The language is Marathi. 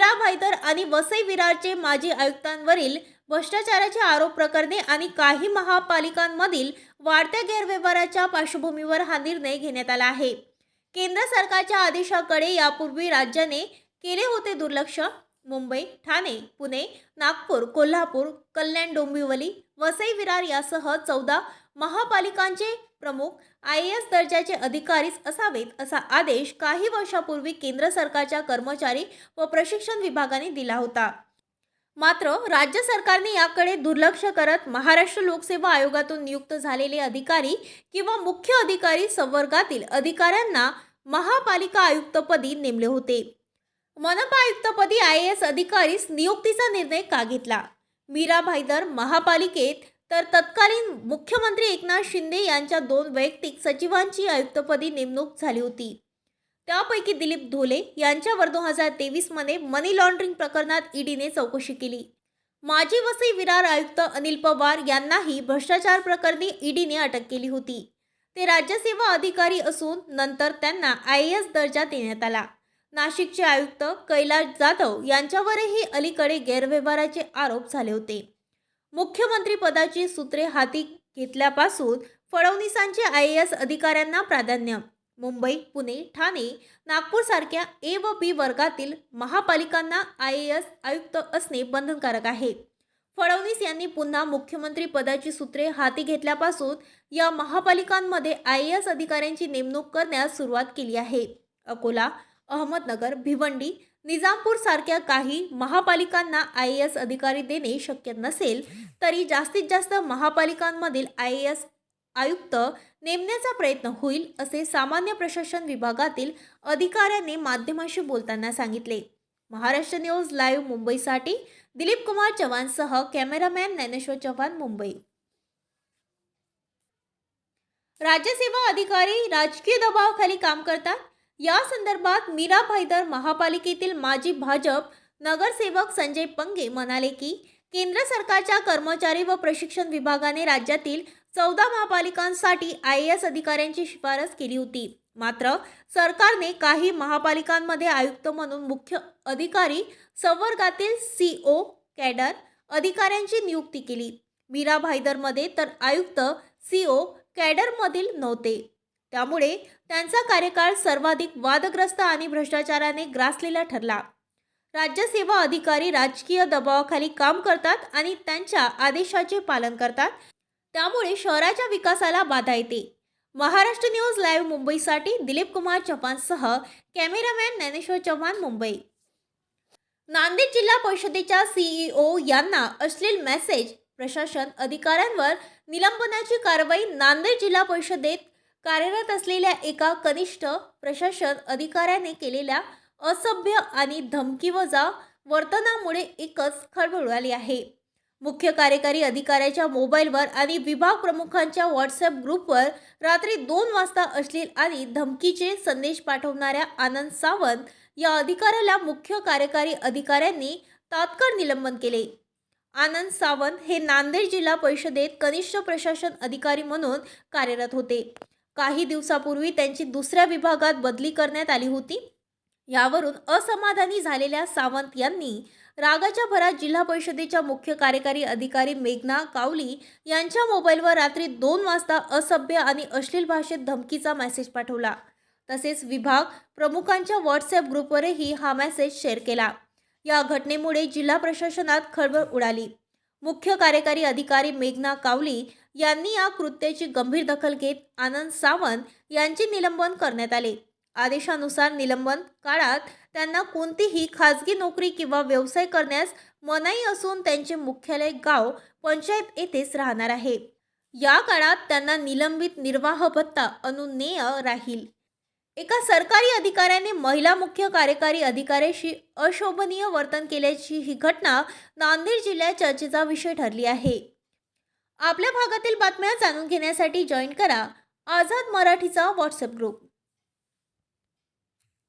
आणि वसई विरारचे माजी आयुक्तांवरील भ्रष्टाचाराचे आरोप प्रकरणे आणि काही महापालिकांमधील वाढत्या गैरव्यवहाराच्या पार्श्वभूमीवर हा निर्णय घेण्यात आला आहे. केंद्र सरकारच्या आदेशाकडे यापूर्वी राज्याने केले होते दुर्लक्ष. मुंबई ठाणे पुणे नागपूर कोल्हापूर कल्याण डोंबिवली वसई विरार यासह चौदा महापालिकांचे प्रमुख आय एस दर्जाचे अधिकारीच असावेत असा आदेश काही वर्षापूर्वी केंद्र सरकारच्या कर्मचारी व प्रशिक्षण विभागाने दिला होता. मात्र राज्य सरकारने याकडे दुर्लक्ष करत महाराष्ट्र लोकसेवा आयोगातून नियुक्त झालेले अधिकारी किंवा मुख्य अधिकारी संवर्गातील अधिकाऱ्यांना महापालिका आयुक्तपदी नेमले होते. मनपा आयुक्तपदी आय एस अधिकारीस नियुक्तीचा निर्णय का घेतला? मीरा भाईदर महापालिकेत तर तत्कालीन मुख्यमंत्री एकनाथ शिंदे यांच्या दोन वैयक्तिक सचिवांची आयुक्तपदी नेमणूक झाली होती. त्यापैकी दिलीप धोले यांच्यावर दोन हजार तेवीसमध्ये मनी लॉन्ड्रिंग प्रकरणात ईडीने चौकशी केली. माजी वसई विरार आयुक्त अनिल पवार यांनाही भ्रष्टाचार प्रकरणी ईडीने अटक केली होती. ते राज्यसेवा अधिकारी असून नंतर त्यांना आय एस दर्जा देण्यात आला. नाशिकचे आयुक्त कैलाश जाधव यांच्यावरही अलीकडे गैरव्यवहाराचे आरोप झाले होते. मुख्यमंत्री पदाची सूत्रे हाती घेतल्यापासून फडणवीसांचे आय ए एस अधिकाऱ्यांना प्राधान्य. मुंबई पुणे ठाणे नागपूरसारख्या ए व बी वर्गातील महापालिकांना आय ए एस आयुक्त असणे बंधनकारक आहे. फडणवीस यांनी पुन्हा मुख्यमंत्री पदाची सूत्रे हाती घेतल्यापासून या महापालिकांमध्ये आय ए एस अधिकाऱ्यांची नेमणूक करण्यास सुरुवात केली आहे. अकोला अहमदनगर भिवंडी निजामपूर सारख्या काही महापालिकांना आय एस अधिकारी देणे शक्य नसेल तरी जास्तीत जास्त महापालिकांमधील आय एस आयुक्त नेमण्याचा प्रयत्न होईल असे सामान्य प्रशासन विभागातील अधिकाऱ्यांनी माध्यमांशी बोलताना सांगितले. महाराष्ट्र न्यूज लाईव्ह मुंबईसाठी दिलीप कुमार चव्हाणसह कॅमेरामॅन ज्ञानेश्वर चव्हाण मुंबई. राज्यसेवा अधिकारी राजकीय दबावाखाली काम करतात? या संदर्भात मीरा भाईदर महापालिकेतील माजी भाजप नगरसेवक संजय पंगे म्हणाले की केंद्र सरकारच्या कर्मचारी व प्रशिक्षण विभागाने राज्यातील चौदा महापालिकांसाठी आय एस अधिकाऱ्यांची शिफारस केली होती. मात्र सरकारने काही महापालिकांमध्ये आयुक्त म्हणून मुख्य अधिकारी संवर्गातील सी ओ कॅडर अधिकाऱ्यांची नियुक्ती केली. मीरा भाईदरमध्ये तर आयुक्त सी ओ कॅडरमधील नव्हते. त्यामुळे त्यांचा कार्यकाळ सर्वाधिक वादग्रस्त आणि भ्रष्टाचाराने ग्रासलेला ठरला. राज्यसेवा अधिकारी राजकीय दबावाखाली काम करतात आणि त्यांच्या आदेशाचे पालन करतात. त्यामुळे शहराच्या विकासाला बाधा येते. महाराष्ट्र न्यूज लाईव्ह मुंबईसाठी दिलीप कुमार चव्हाणसह कॅमेरामॅन ज्ञानेश्वर चव्हाण मुंबई. नांदेड जिल्हा परिषदेच्या सीईओ यांना अश्लील मेसेज प्रशासन अधिकाऱ्यांवर निलंबनाची कारवाई नांदेड जिल्हा परिषदेत कार्यरत असलेल्या एका कनिष्ठ प्रशासन अधिकाऱ्याने केलेल्या असभ्य आणि धमकीवजा वर्तनामुळे एकच खळबळ उडाली आहे. मुख्य कार्यकारी अधिकाऱ्याच्या मोबाईलवर आणि विभाग प्रमुखांच्या व्हॉट्सअप ग्रुपवर रात्री दोन वाजता अश्लील आणि धमकीचे संदेश पाठवणाऱ्या आनंद सावंत या अधिकाऱ्याला मुख्य कार्यकारी अधिकाऱ्यांनी तात्काळ निलंबन केले. आनंद सावंत हे नांदेड जिल्हा परिषदेत कनिष्ठ प्रशासन अधिकारी म्हणून कार्यरत होते. काही दिवसापूर्वी त्यांची दुसऱ्या विभागात बदली करण्यात आली होती. यावरून असमाधानी झालेल्या सावंत यांनी रागाच्या भरात जिल्हा परिषदेच्या मुख्य कार्यकारी अधिकारी मेघना कावली यांच्या मोबाईलवर रात्री दोन वाजता असभ्य आणि अश्लील भाषेत धमकीचा मेसेज पाठवला. तसेच विभाग प्रमुखांच्या व्हॉट्सअप ग्रुपवरही हा मेसेज शेअर केला. या घटनेमुळे जिल्हा प्रशासनात खळबळ उडाली. मुख्य कार्यकारी अधिकारी मेघना कावली यांनी या कृत्याची गंभीर दखल घेत आनंद सावंत यांचे निलंबन करण्यात आले. आदेशानुसार निलंबन काळात त्यांना कोणतीही खाजगी नोकरी किंवा व्यवसाय करण्यास मनाई असून त्यांचे मुख्यालय गाव पंचायत येथेच राहणार आहे. या काळात त्यांना निलंबित निर्वाह भत्ता अनुनेय राहील. एका सरकारी अधिकाऱ्याने महिला मुख्य कार्यकारी अधिकाऱ्याशी अशोभनीय वर्तन केल्याची ही घटना नांदेड जिल्ह्यात चर्चेचा विषय ठरली आहे. आपल्या भागातील बातम्या जाणून घेण्यासाठी जॉईन करा आझाद मराठीचा व्हॉट्सअप ग्रुप